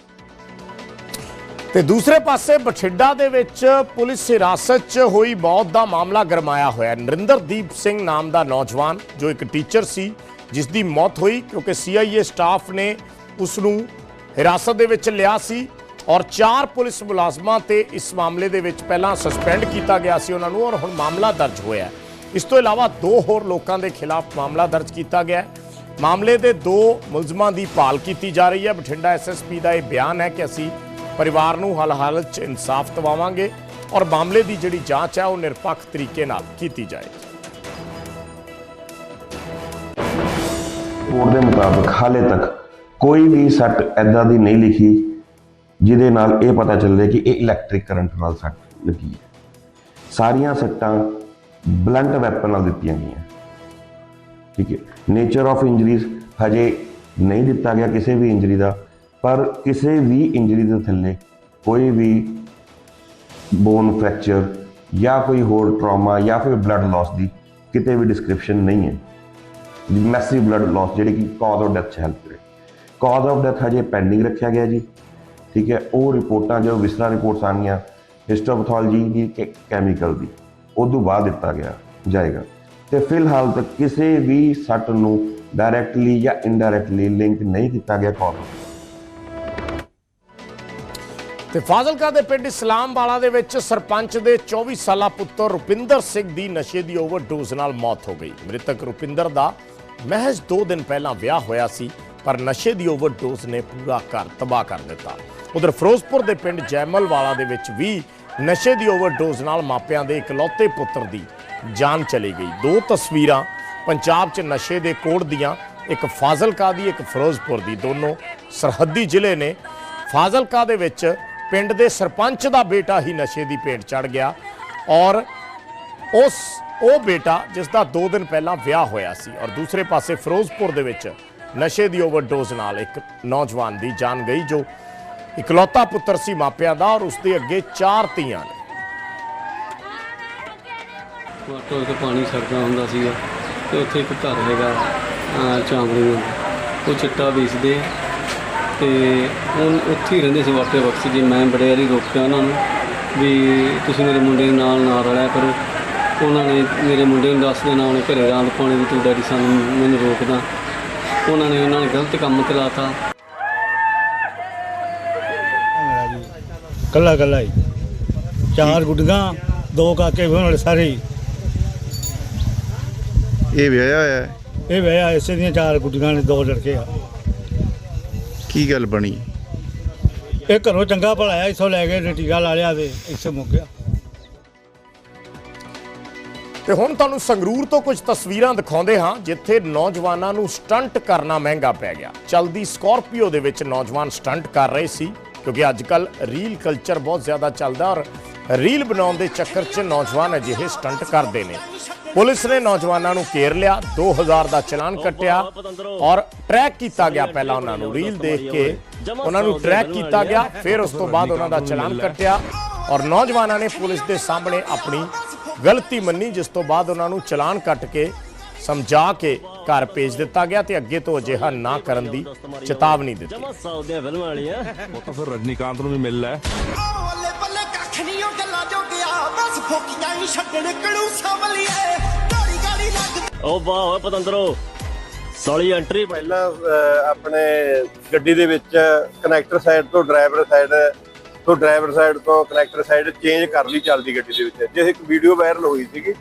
ਤੇ ਦੂਸਰੇ ਪਾਸੇ ਬਠਿੰਡਾ ਦੇ ਵਿੱਚ ਪੁਲਿਸ ਹਿਰਾਸਤ 'ਚ ਹੋਈ ਮੌਤ ਦਾ ਮਾਮਲਾ ਗਰਮਾਇਆ ਹੋਇਆ। ਨਰਿੰਦਰਦੀਪ ਸਿੰਘ ਨਾਮ ਦਾ ਨੌਜਵਾਨ, ਜੋ ਇੱਕ ਟੀਚਰ ਸੀ ਜਿਸ ਦੀ ਮੌਤ ਹੋਈ ਕਿਉਂਕਿ ਸੀਆਈਏ ਸਟਾਫ ਨੇ ਉਸ ਨੂੰ ਹਿਰਾਸਤ ਦੇ ਵਿੱਚ ਲਿਆ ਸੀ ਔਰ ਚਾਰ ਪੁਲਿਸ ਮੁਲਾਜ਼ਮਾਂ ਤੇ ਇਸ ਮਾਮਲੇ ਦੇ ਵਿੱਚ ਪਹਿਲਾਂ ਸਸਪੈਂਡ ਕੀਤਾ ਗਿਆ ਸੀ ਉਹਨਾਂ ਨੂੰ ਔਰ ਹੁਣ ਮਾਮਲਾ ਦਰਜ ਹੋਇਆ ਇਸ ਤੋਂ ਇਲਾਵਾ ਦੋ ਹੋਰ ਲੋਕਾਂ ਦੇ ਖਿਲਾਫ ਮਾਮਲਾ ਦਰਜ ਕੀਤਾ ਗਿਆ ਹੈ। ਮਾਮਲੇ ਦੇ ਦੋ ਮੁਲਜ਼ਮਾਂ ਦੀ ਭਾਲ ਕੀਤੀ ਜਾ ਰਹੀ ਹੈ। ਬਠਿੰਡਾ ਐਸਐਸਪੀ ਦਾ ਇਹ ਬਿਆਨ ਹੈ ਕਿ ਅਸੀਂ ਪਰਿਵਾਰ ਨੂੰ ਹਲ ਹਾਲਤ 'ਚ ਇਨਸਾਫ ਦਿਵਾਵਾਂਗੇ ਔਰ ਮਾਮਲੇ ਦੀ ਜਿਹੜੀ ਜਾਂਚ ਹੈ ਉਹ ਨਿਰਪੱਖ ਤਰੀਕੇ ਨਾਲ ਕੀਤੀ ਜਾਏਗੀ।
ਰਿਪੋਰਟ ਦੇ ਮੁਤਾਬਕ ਹਾਲੇ ਤੱਕ ਕੋਈ ਵੀ ਸੱਟ ਐਦਾਂ ਦੀ ਨਹੀਂ ਲਿਖੀ ਜਿਹਦੇ ਨਾਲ ਇਹ ਪਤਾ ਚੱਲੇ ਕਿ ਇਹ ਇਲੈਕਟ੍ਰਿਕ ਕਰੰਟ ਨਾਲ ਸੱਟ ਲੱਗੀ ਹੈ। ਸਾਰੀਆਂ ਸੱਟਾਂ ਬਲੰਟ ਵੈਪਨ ਨਾਲ ਦਿੱਤੀਆਂ ਗਈਆਂ। ਠੀਕ ਹੈ। ਨੇਚਰ ਆਫ ਇੰਜਰੀਜ਼ ਹਜੇ ਨਹੀਂ ਦਿੱਤਾ ਗਿਆ ਕਿਸੇ ਵੀ ਇੰਜਰੀ ਦਾ। ਪਰ ਕਿਸੇ ਵੀ ਇੰਜਰੀ ਦੇ ਥੱਲੇ ਕੋਈ ਵੀ ਬੋਨ ਫ੍ਰੈਕਚਰ ਜਾਂ ਕੋਈ ਹੋਰ ਟਰਾਮਾ ਜਾਂ ਫਿਰ ਬਲੱਡ ਲਾਸ ਦੀ ਕਿਤੇ ਵੀ ਡਿਸਕ੍ਰਿਪਸ਼ਨ ਨਹੀਂ ਹੈ। ਮੈਸਿਵ ਬਲੱਡ ਲਾਸ ਜਿਹੜੀ ਕਿ ਕਾਜ਼ ਆਫ ਡੈਥ ਚ ਹੈਲਪ ਕਰੇ। ਕਾਜ਼ ਆਫ ਡੈਥ ਹਜੇ ਪੈਂਡਿੰਗ ਰੱਖਿਆ ਗਿਆ ਜੀ, ਠੀਕ ਹੈ? ਉਹ ਰਿਪੋਰਟਾਂ ਜੋ ਵਿਸਰਾ ਰਿਪੋਰਟਸ ਆਉਣਗੀਆਂ ਹਿਸਟੋਪੈਥੋਲੋਜੀ ਦੀ ਕੈਮੀਕਲ ਦੀ ਉਹ ਤੋਂ ਬਾਅਦ ਦਿੱਤਾ ਗਿਆ, ਜਾਏਗਾ। ਤੇ ਫਿਲਹਾਲ ਤੱਕ ਕਿਸੇ ਵੀ ਸੱਟ ਨੂੰ ਡਾਇਰੈਕਟਲੀ ਜਾਂ ਇਨਡਾਇਰੈਕਟਲੀ ਲਿੰਕ ਨਹੀਂ ਕੀਤਾ ਗਿਆ ਕਾਜ਼
ਤੇ ਫਾਜ਼ਿਲਕਾ ਦੇ ਪਿੰਡ ਇਸਲਾਮ ਵਾਲਾ ਦੇ ਵਿੱਚ ਸਰਪੰਚ ਦੇ 24 ਸਾਲਾ ਪੁੱਤਰ ਰੁਪਿੰਦਰ ਸਿੰਘ ਦੀ ਨਸ਼ੇ ਦੀ ਓਵਰਡੋਜ਼ ਨਾਲ ਮੌਤ ਹੋ ਗਈ। ਮ੍ਰਿਤਕ ਰੁਪਿੰਦਰ ਦਾ ਮਹਿਜ਼ 2 ਦਿਨ ਪਹਿਲਾਂ ਵਿਆਹ ਹੋਇਆ ਸੀ, ਪਰ ਨਸ਼ੇ ਦੀ ਓਵਰਡੋਜ਼ ਨੇ ਪੂਰਾ ਘਰ ਤਬਾਹ ਕਰ ਦਿੱਤਾ। ਉਧਰ ਫਿਰੋਜ਼ਪੁਰ ਦੇ ਪਿੰਡ ਜੈਮਲਵਾਲਾ ਦੇ ਵਿੱਚ ਵੀ ਨਸ਼ੇ ਦੀ ਓਵਰਡੋਜ਼ ਨਾਲ ਮਾਪਿਆਂ ਦੇ ਇਕਲੌਤੇ ਪੁੱਤਰ ਦੀ ਜਾਨ ਚਲੀ ਗਈ। ਦੋ ਤਸਵੀਰਾਂ ਪੰਜਾਬ 'ਚ ਨਸ਼ੇ ਦੇ ਕੋੜ ਦੀਆਂ, ਇੱਕ ਫਾਜ਼ਿਲਕਾ ਦੀ, ਇੱਕ ਫਿਰੋਜ਼ਪੁਰ ਦੀ। ਦੋਨੋਂ ਸਰਹੱਦੀ ਜ਼ਿਲ੍ਹੇ ਨੇ। ਫਾਜ਼ਿਲਕਾ ਦੇ ਵਿੱਚ ਪਿੰਡ ਦੇ ਸਰਪੰਚ ਦਾ ਬੇਟਾ ਹੀ ਨਸ਼ੇ ਦੀ ਭੇਟ ਚੜ ਗਿਆ ਔਰ ਉਸ, ਉਹ ਬੇਟਾ ਜਿਸ ਦਾ 2 ਦਿਨ ਪਹਿਲਾਂ ਵਿਆਹ ਹੋਇਆ ਸੀ ਔਰ ਦੂਸਰੇ ਪਾਸੇ ਫਿਰੋਜ਼ਪੁਰ ਦੇ ਵਿੱਚ ਨਸ਼ੇ ਦੀ ਓਵਰਡੋਜ਼ ਨਾਲ ਇੱਕ ਨੌਜਵਾਨ ਦੀ ਜਾਨ ਗਈ ਜੋ ਇਕਲੌਤਾ ਪੁੱਤਰ ਸੀ ਮਾਪਿਆਂ ਦਾ ਔਰ ਉਸ ਦੇ ਅੱਗੇ ਚਾਰ ਧੀਆਂ ਨੇ।
ਟੋਲ ਤੇ ਪਾਣੀ ਛੱਡਦਾ ਹੁੰਦਾ ਸੀਗਾ ਤੇ ਉੱਥੇ ਇੱਕ ਘਰ ਹੈਗਾ, ਅਹ ਉਹ ਚਿੱਟਾ ਵੇਚਦੇ ਆ। ਤੇ ਉਹ ਉੱਥੇ ਹੀ ਰਹਿੰਦੇ ਸੀ ਵਾਟਰ ਬਕਸ ਜੀ। ਮੈਂ ਬੜੇ ਵਾਰੀ ਰੋਕਿਆ ਉਹਨਾਂ ਨੂੰ ਵੀ ਤੁਸੀਂ ਮੇਰੇ ਮੁੰਡੇ ਨਾਲ ਨਾ ਰਲਿਆ ਕਰੋ। ਉਹਨਾਂ ਨੇ ਮੇਰੇ ਮੁੰਡੇ ਨੂੰ ਦੱਸ ਦੇਣਾ ਉਹਨੇ ਘਰੇ ਰਾਤ ਪਾਉਣੇ ਵੀ ਤੂੰ ਡੈਡੀ ਸਾਨੂੰ ਮੈਨੂੰ ਰੋਕਦਾ। ਉਹਨਾਂ ਨੇ ਉਹਨਾਂ ਨੇ ਗਲਤ ਕੰਮ ਕਰਾਤਾ
ਕੱਲਾ ਕੱਲਾ ਹੀ। ਚਾਰ ਗੁੱਡੀਆਂ ਦੋ ਕਾਕੇ ਵੀ ਵਾਲੇ ਸਾਰੇ
ਇਹ ਵਿਆਹਿਆ ਹੋਇਆ
ਇਹ ਵਿਆਹ ਇਸੇ ਦੀਆਂ ਚਾਰ ਗੁੱਡੀਆਂ ਨੇ ਦੋ ਲੜਕੇ ਆ।
ਕੀ ਗੱਲ ਬਣੀ?
ਇਹ ਘਰੋਂ ਚੰਗਾ ਭਲਾਇਆ ਇੱਥੋਂ ਲੈ ਕੇ ਟੀਕਾ ਲਾ ਲਿਆ ਤੇ ਇੱਥੇ ਮੁੱਕ ਗਿਆ।
ਤੇ ਹੁਣ ਤੁਹਾਨੂੰ ਸੰਗਰੂਰ ਤੋਂ ਕੁਝ ਤਸਵੀਰਾਂ ਦਿਖਾਉਂਦੇ ਹਾਂ ਜਿੱਥੇ ਨੌਜਵਾਨਾਂ ਨੂੰ ਸਟੰਟ ਕਰਨਾ ਮਹਿੰਗਾ ਪੈ ਗਿਆ। ਚਲਦੀ ਸਕਾਰਪੀਓ ਦੇ ਵਿੱਚ ਨੌਜਵਾਨ ਸਟੰਟ ਕਰ ਰਹੇ ਸੀ ਕਿਉਂਕਿ ਅੱਜ ਕੱਲ ਰੀਲ ਕਲਚਰ ਬਹੁਤ ਜ਼ਿਆਦਾ ਚੱਲਦਾ ਔਰ ਰੀਲ ਬਣਾਉਣ ਦੇ ਚੱਕਰ 'ਚ ਨੌਜਵਾਨ ਅਜਿਹੇ ਸਟੰਟ ਕਰਦੇ ਨੇ। ਪੁਲਿਸ ਨੇ ਨੌਜਵਾਨਾਂ ਨੂੰ ਘੇਰ ਲਿਆ 2000 ਦਾ ਚਲਾਨ ਕੱਟਿਆ ਔਰ ਟਰੈਕ ਕੀਤਾ ਗਿਆ ਪਹਿਲਾਂ ਉਹਨਾਂ ਨੂੰ ਰੀਲ ਦੇਖ ਕੇ। ਉਹਨਾਂ ਨੂੰ ਟਰੈਕ ਕੀਤਾ ਗਿਆ ਫਿਰ ਉਸ ਤੋਂ ਬਾਅਦ ਉਹਨਾਂ ਦਾ ਚਲਾਨ ਕੱਟਿਆ ਔਰ ਨੌਜਵਾਨਾਂ ਨੇ ਪੁਲਿਸ ਦੇ ਸਾਹਮਣੇ ਆਪਣੀ ਗਲਤੀ ਮੰਨੀ ਜਿਸ ਤੋਂ ਬਾਅਦ ਉਹਨਾਂ ਨੂੰ ਚਲਾਨ ਕੱਟ ਕੇ ਸਮਝਾ ਕੇ ਘਰ ਭੇਜ ਦਿੱਤਾ ਗਿਆ ਤੇ ਅੱਗੇ ਤੋਂ ਅਜਿਹਾ ਨਾ ਕਰਨ ਦੀ ਚੇਤਾਵਨੀ ਦਿੱਤੀ।
ਉਹ ਤਾਂ ਫਿਰ ਰਜਨੀਕਾਂਤ ਨੂੰ ਵੀ ਮਿਲ ਲੈ।
ਗਿਆ ਫੋਕੀਆਂ ਹੀ ਛੱਡਣ ਕਣੂ ਸੰਭਲੀਏ ਗਾੜੀ ਗਾੜੀ ਲੱਗ
ਉਹ ਵਾਹ ਓਏ ਪਤੰਦਰੋ। ਸੌਲੀ ਐਂਟਰੀ
ਪਹਿਲਾਂ ਅਹ, ਆਪਣੇ ਗੱਡੀ ਦੇ ਵਿੱਚ ਕਨੈਕਟਰ ਸਾਈਡ ਤੋਂ ਡਰਾਈਵਰ ਸਾਈਡ ਤੋਂ ਡਰਾਈਵਰ ਸਾਈਡ ਤੋਂ ਕਨੈਕਟਰ ਸਾਈਡ ਚੇਂਜ ਕਰ ਲਈ ਚੱਲਦੀ ਗੱਡੀ ਦੇ ਵਿੱਚ। ਜਿਸ ਇੱਕ ਵੀਡੀਓ ਵਾਇਰਲ ਹੋਈ ਸੀਗੀ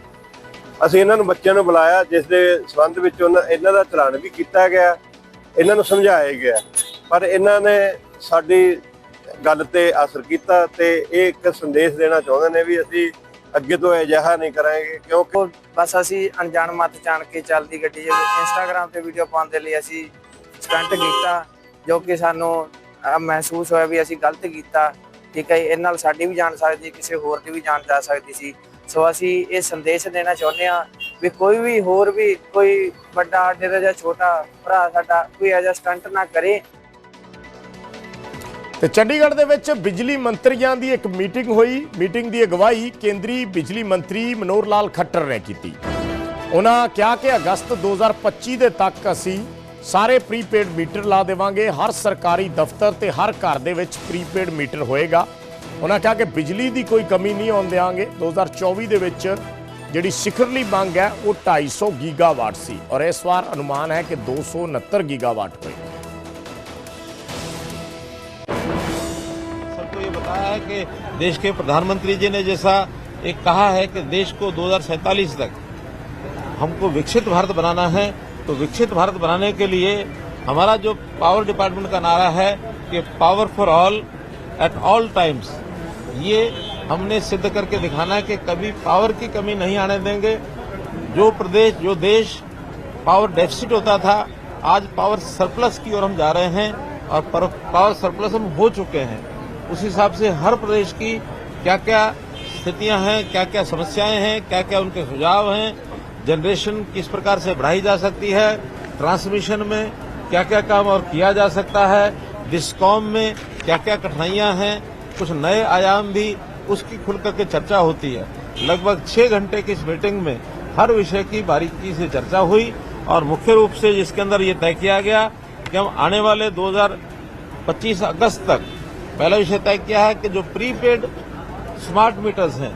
ਅਸੀਂ ਇਹਨਾਂ ਨੂੰ ਬੱਚਿਆਂ ਨੂੰ ਬੁਲਾਇਆ ਜਿਸ ਦੇ ਸੰਬੰਧ ਵਿੱਚ ਉਹਨਾਂ ਇਹਨਾਂ ਦਾ ਚਲਾਨ ਵੀ ਕੀਤਾ ਗਿਆ ਇਹਨਾਂ ਨੂੰ ਸਮਝਾਇਆ ਗਿਆ। ਪਰ ਇਹਨਾਂ ਨੇ ਸਾਡੀ ਗੱਲ ਤੇ ਅਸਰ ਕੀਤਾ ਤੇ ਇਹ ਇੱਕ ਸੰਦੇਸ਼ ਦੇਣਾ ਚਾਹੁੰਦੇ ਨੇ ਵੀ ਅਸੀਂ ਅੱਗੇ ਤੋਂ ਅਜਿਹਾ ਨਹੀਂ ਕਰਾਂਗੇ ਕਿਉਂਕਿ
ਬਸ ਅਸੀਂ ਅਣਜਾਣ ਮਤ ਜਾਣ ਕੇ ਚੱਲਦੀ ਗੱਡੀ ਦੇ ਇੰਸਟਾਗ੍ਰam ਤੇ ਵੀਡੀਓ ਪਾਉਣ ਦੇ ਲਈ ਅਸੀਂ ਸਟੰਟ ਕੀਤਾ ਜੋ ਕਿ ਸਾਨੂੰ ਅਹ, ਮਹਿਸੂਸ ਹੋਇਆ ਵੀ ਅਸੀਂ ਗਲਤ ਕੀਤਾ। ਠੀਕ ਹੈ ਜੀ, ਇਹ ਨਾਲ ਸਾਡੀ ਵੀ ਜਾਣ ਸਕਦੀ ਕਿਸੇ ਹੋਰ ਦੀ ਵੀ ਜਾਣ ਜਾ ਸਕਦੀ ਸੀ। ਸੋ ਅਸੀਂ ਇਹ ਸੰਦੇਸ਼ ਦੇਣਾ ਚਾਹੁੰਦੇ ਹਾਂ ਵੀ ਕੋਈ ਵੀ ਹੋਰ ਵੀ ਕੋਈ ਵੱਡਾ ਸਾਡੇ ਜਾਂ ਛੋਟਾ ਭਰਾ ਸਾਡਾ ਕੋਈ ਐਜਾ ਸਟੰਟ ਨਾ ਕਰੇ।
ਤੇ ਚੰਡੀਗੜ੍ਹ ਦੇ ਵਿੱਚ ਬਿਜਲੀ ਮੰਤਰੀਆਂ ਦੀ ਇੱਕ ਮੀਟਿੰਗ ਹੋਈ। ਮੀਟਿੰਗ ਦੀ ਅਗਵਾਈ ਕੇਂਦਰੀ ਬਿਜਲੀ ਮੰਤਰੀ ਮਨੋਹਰ ਲਾਲ ਖੱਟਰ ਨੇ ਕੀਤੀ। ਉਹਨਾਂ ਕਿਹਾ ਕਿ ਅਗਸਤ 2025 ਦੇ ਤੱਕ ਅਸੀਂ ਸਾਰੇ ਪ੍ਰੀਪੇਡ ਮੀਟਰ ਲਾ ਦੇਵਾਂਗੇ। ਹਰ ਸਰਕਾਰੀ ਦਫ਼ਤਰ ਤੇ ਹਰ ਘਰ ਦੇ ਵਿੱਚ ਪ੍ਰੀਪੇਡ ਮੀਟਰ ਹੋਏਗਾ। ਉਹਨਾਂ ਕਿਹਾ ਕਿ ਬਿਜਲੀ ਦੀ ਕੋਈ ਕਮੀ ਨਹੀਂ ਆਉਣ ਦੇਵਾਂਗੇ 2024 ਦੇ ਵਿੱਚ ਜਿਹੜੀ ਸਿਖਰਲੀ ਮੰਗ ਹੈ, ਉਹ 250 ਗੀਗਾਵਾਟ ਸੀ। ਔਰ ਇਸ ਵਾਰ ਅਨੁਮਾਨ ਹੈ ਕਿ 269 ਗੀਗਾਵਾਟ ਹੋਏਗੀ।
बताया है कि देश के प्रधानमंत्री जी ने जैसा एक कहा है कि देश को 2047 तक हमको विकसित भारत बनाना है तो विकसित भारत बनाने के लिए हमारा जो पावर डिपार्टमेंट का नारा है कि power for all at all times, ये हमने सिद्ध करके दिखाना है कि कभी पावर की कमी नहीं आने देंगे। जो प्रदेश, जो देश पावर डेफिसिट होता था, आज पावर सरप्लस की ओर हम जा रहे हैं और पावर सरप्लस हम हो चुके हैं। उस हिसाब से हर प्रदेश की क्या क्या स्थितियाँ हैं क्या क्या समस्याएँ हैं क्या क्या उनके सुझाव हैं जनरेशन किस प्रकार से बढ़ाई जा सकती है ट्रांसमिशन में क्या क्या काम और किया जा सकता है डिस्कॉम में क्या क्या कठिनाइयाँ हैं, कुछ नए आयाम भी, उसकी खुल करके चर्चा होती है। लगभग छह घंटे की इस मीटिंग में हर विषय की बारीकी से चर्चा हुई और मुख्य रूप से जिसके अंदर ये तय किया गया कि हम आने वाले 2025 अगस्त तक पहला विषय तय किया है कि जो प्रीपेड स्मार्ट मीटर्स हैं,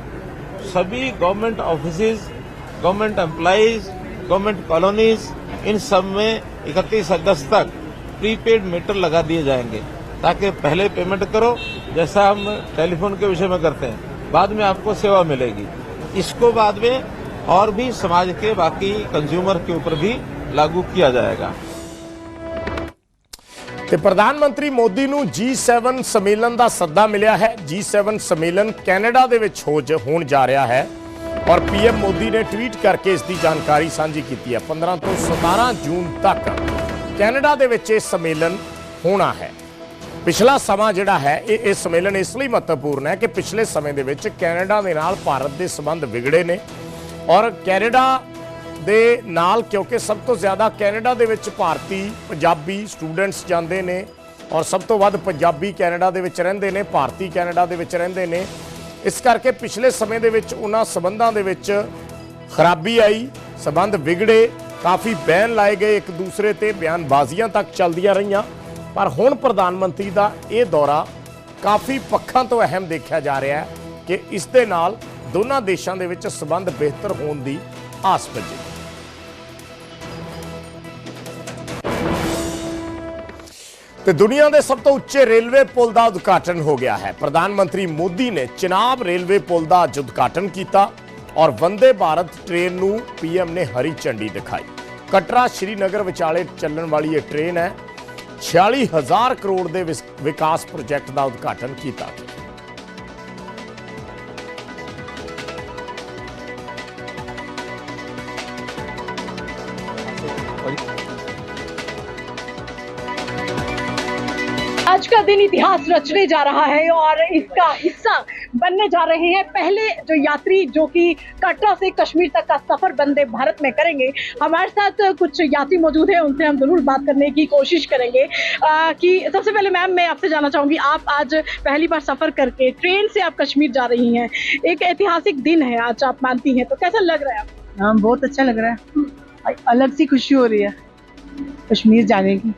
सभी government offices government employees government colonies इन सब में 31 अगस्त तक प्रीपेड मीटर लगा दिए जाएँगे, ताकि पहले पेमेंट करो, जैसा हम टेलीफोन के विषय में करते हैं। बाद में आपको सेवा मिलेगी। इसको बाद में और भी समाज के बाकी कंज्यूमर के ऊपर भी लागू किया जाएगा।
ਤੇ ਪ੍ਰਧਾਨ ਮੰਤਰੀ ਮੋਦੀ ਨੂੰ G7 ਸੰਮੇਲਨ ਦਾ ਸੱਦਾ ਮਿਲਿਆ ਹੈ। G7 ਸੰਮੇਲਨ ਕੈਨੇਡਾ ਦੇ ਵਿੱਚ ਹੋ ਜ- ਹੋਣ ਜਾ ਰਿਹਾ ਹੈ। ਔਰ ਪੀਐਮ ਮੋਦੀ ਨੇ ਟਵੀਟ ਕਰਕੇ ਇਸ ਦੀ ਜਾਣਕਾਰੀ ਸਾਂਝੀ ਕੀਤੀ ਹੈ। 15 ਤੋਂ 17 ਜੂਨ ਤੱਕ ਕੈਨੇਡਾ ਦੇ ਵਿੱਚ ਇਹ ਸੰਮੇਲਨ ਹੋਣਾ ਹੈ। ਪਿਛਲਾ ਸਮਾਂ ਜਿਹੜਾ ਹੈ, ਇਹ ਇਹ ਸੰਮੇਲਨ ਇਸ ਲਈ ਮਹੱਤਵਪੂਰਨ ਹੈ ਕਿ ਪਿਛਲੇ ਸਮੇਂ ਦੇ ਵਿੱਚ ਕੈਨੇਡਾ ਦੇ ਨਾਲ ਭਾਰਤ ਦੇ ਸੰਬੰਧ ਵਿਗੜੇ ਨੇ। ਔਰ ਕੈਨੇਡਾ ਦੇ ਨਾਲ, ਕਿਉਂਕਿ ਸਭ ਤੋਂ ਜ਼ਿਆਦਾ ਕੈਨੇਡਾ ਦੇ ਵਿੱਚ ਭਾਰਤੀ ਪੰਜਾਬੀ ਸਟੂਡੈਂਟਸ ਜਾਂਦੇ ਨੇ ਔਰ ਸਭ ਤੋਂ ਵੱਧ ਪੰਜਾਬੀ ਕੈਨੇਡਾ ਦੇ ਵਿੱਚ ਰਹਿੰਦੇ ਨੇ, ਭਾਰਤੀ ਕੈਨੇਡਾ ਦੇ ਵਿੱਚ ਰਹਿੰਦੇ ਨੇ। ਇਸ ਕਰਕੇ ਪਿਛਲੇ ਸਮੇਂ ਦੇ ਵਿੱਚ ਉਹਨਾਂ ਸਬੰਧਾਂ ਦੇ ਵਿੱਚ ਖਰਾਬੀ ਆਈ, ਸਬੰਧ ਵਿਗੜੇ, ਕਾਫੀ ਬੈਨ ਲਾਏ ਗਏ ਇੱਕ ਦੂਸਰੇ ਤੇ, ਬਿਆਨਬਾਜ਼ੀਆਂ ਤੱਕ ਚੱਲਦੀਆਂ ਰਹੀਆਂ। ਪਰ ਹੁਣ ਪ੍ਰਧਾਨ ਮੰਤਰੀ ਦਾ ਇਹ ਦੌਰਾ ਕਾਫੀ ਪੱਖਾਂ ਤੋਂ ਅਹਿਮ ਦੇਖਿਆ ਜਾ ਰਿਹਾ ਹੈ ਕਿ ਇਸ ਦੇ ਨਾਲ ਦੋਨਾਂ ਦੇਸ਼ਾਂ ਦੇ ਵਿੱਚ ਸਬੰਧ ਬਿਹਤਰ ਹੋਣ ਦੀ ਆਸ ਬੱਝੀ ਤੇ ਦੁਨੀਆ ਦੇ ਸਭ ਤੋਂ ਉੱਚੇ ਰੇਲਵੇ ਪੁਲ ਦਾ ਉਦਘਾਟਨ ਹੋ ਗਿਆ ਹੈ। ਪ੍ਰਧਾਨ ਮੰਤਰੀ ਮੋਦੀ ਨੇ ਚਨਾਬ ਰੇਲਵੇ ਪੁਲ ਦਾ ਅੱਜ ਉਦਘਾਟਨ ਕੀਤਾ ਔਰ ਵੰਦੇ ਭਾਰਤ ਟ੍ਰੇਨ ਨੂੰ ਪੀਐਮ ਨੇ ਹਰੀ ਝੰਡੀ ਦਿਖਾਈ। ਕਟਰਾ ਸ਼੍ਰੀਨਗਰ ਵਿਚਾਲੇ ਚੱਲਣ ਵਾਲੀ ਇਹ ਟ੍ਰੇਨ ਹੈ। 46000 ਕਰੋੜ ਦੇ ਵਿਸ- ਵਿਕਾਸ ਪ੍ਰੋਜੈਕਟ ਦਾ ਉਦਘਾਟਨ ਕੀਤਾ
दिन इतिहास रचने जा रहा है और इसका हिस्सा बनने जा रहे हैं। पहले जो यात्री जो कि कटरा से कश्मीर तक का सफ़र वंदे भारत में करेंगे हमारे साथ कुछ यात्री मौजूद हैं उनसे हम ज़रूर बात करने की कोशिश करेंगे। आ, कि सबसे पहले मैम मैं आपसे जानना चाहूँगी आप आज पहली बार सफ़र करके ट्रेन से आप कश्मीर जा रही हैं। एक ऐतिहासिक दिन है आज आप मानती हैं तो कैसा लग रहा है आपको?
हाँ बहुत अच्छा लग रहा है। अलग सी खुशी हो रही है कश्मीर जाने की।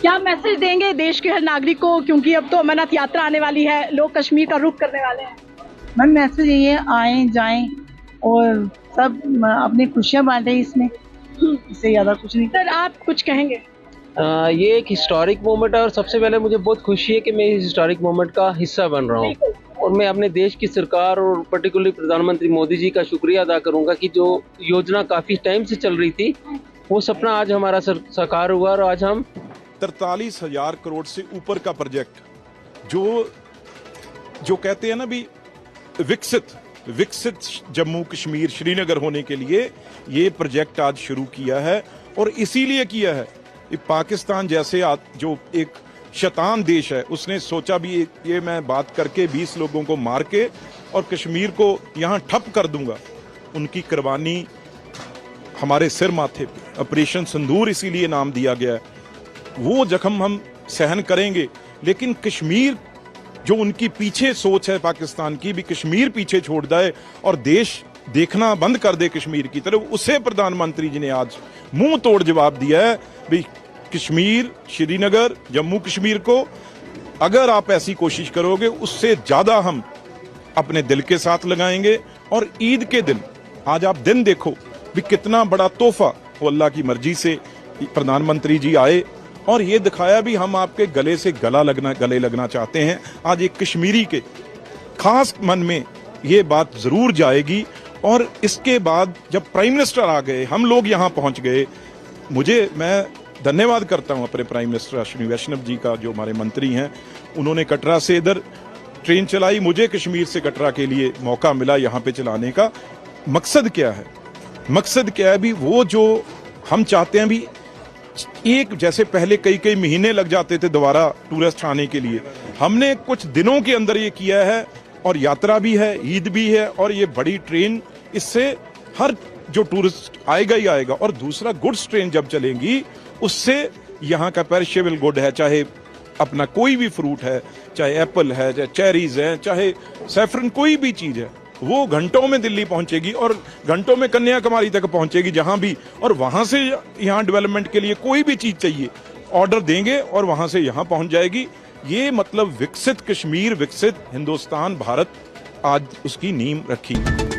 क्या मैसेज देंगे देश के हर नागरिक? को क्योंकि अब तो अमरनाथ यात्रा आने वाली है लोग कश्मीर का रुख करने वाले हैं।
मैम मैसेज यही है आए जाएँ और सब अपनी खुशियाँ बांटें इसमें। इससे ज़्यादा कुछ नहीं।
सर आप कुछ कहेंगे?
आ, ये एक हिस्टोरिक मोमेंट है और सबसे पहले मुझे बहुत खुशी है कि मैं इस हिस्टोरिक मोमेंट का हिस्सा बन रहा हूँ। और मैं अपने देश की सरकार और पर्टिकुलरली प्रधानमंत्री मोदी जी का शुक्रिया अदा करूँगा कि जो योजना काफ़ी टाइम से चल रही थी वो सपना आज हमारा सर- साकार हुआ और आज हम
तरतालीस हज़ार करोड़ से ऊपर का प्रोजेक्ट, जो जो कहते हैं ना भी, विकसित विकसित जम्मू कश्मीर श्रीनगर होने के लिए ये प्रोजेक्ट आज शुरू किया है और इसीलिए किया है। पाकिस्तान जैसे जो एक शैतान देश है, उसने सोचा भी ये मैं बात करके 20 लोगों को मार के और कश्मीर को यहाँ ठप कर दूँगा। उनकी कुर्बानी हमारे सिर माथे पे, ऑपरेशन संदूर इसीलिए नाम दिया गया है। वो जख्म हम सहन करेंगे। लेकिन कश्मीर, जो उनकी पीछे सोच है पाकिस्तान की, भी कश्मीर पीछे छोड़ जाए और देश देखना बंद कर दे कश्मीर की तरफ़, उसे प्रधानमंत्री जी ने आज मुँह तोड़ जवाब दिया है भी कश्मीर, श्रीनगर, जम्मू कश्मीर को अगर आप ऐसी कोशिश करोगे, उससे ज़्यादा हम अपने दिल के साथ लगाएँगे। और ईद के दिन, आज आप दिन देखो भी कितना बड़ा तोहफा वो अल्लाह की मर्ज़ी से प्रधानमंत्री जी आए। और ये दिखाया भी हम आपके गले से गला लगना, गले लगना चाहते हैं। आज एक कश्मीरी के खास मन में ये बात ज़रूर जाएगी और इसके बाद जब प्राइम मिनिस्टर आ गए, हम लोग यहाँ पहुँच गए, मुझे, मैं धन्यवाद करता हूँ अपने प्राइम मिनिस्टर अश्विनी वैष्णव जी का, जो हमारे मंत्री हैं। उन्होंने कटरा से इधर ट्रेन चलाई, मुझे कश्मीर से कटरा के लिए मौका मिला यहाँ पे चलाने का। मकसद क्या है? मकसद क्या है? भी वो जो हम चाहते हैं भी एक जैसे पहले कई कई महीने लग जाते थे दोबारा टूरिस्ट आने के लिए। हमने कुछ दिनों के अंदर ये किया है और यात्रा भी है, ईद भी है और ये बड़ी ट्रेन इससे हर जो टूरिस्ट आएगा ही आएगा और दूसरा गुड्स ट्रेन जब चलेंगी, उससे यहाँ का पेरिशेबल गुड है, चाहे अपना कोई भी फ्रूट है, चाहे एप्पल है, चाहे चेरीज है, चाहे सैफरन कोई भी चीज़ है। वो घंटों में दिल्ली पहुंचेगी और घंटों में कन्याकुमारी तक पहुंचेगी जहाँ भी। और वहाँ से यहाँ डेवलपमेंट के लिए कोई भी चीज़ चाहिए ऑर्डर देंगे और वहाँ से यहाँ पहुँच जाएगी। ये मतलब विकसित कश्मीर, विकसित हिंदुस्तान, भारत आज उसकी नींव रखी।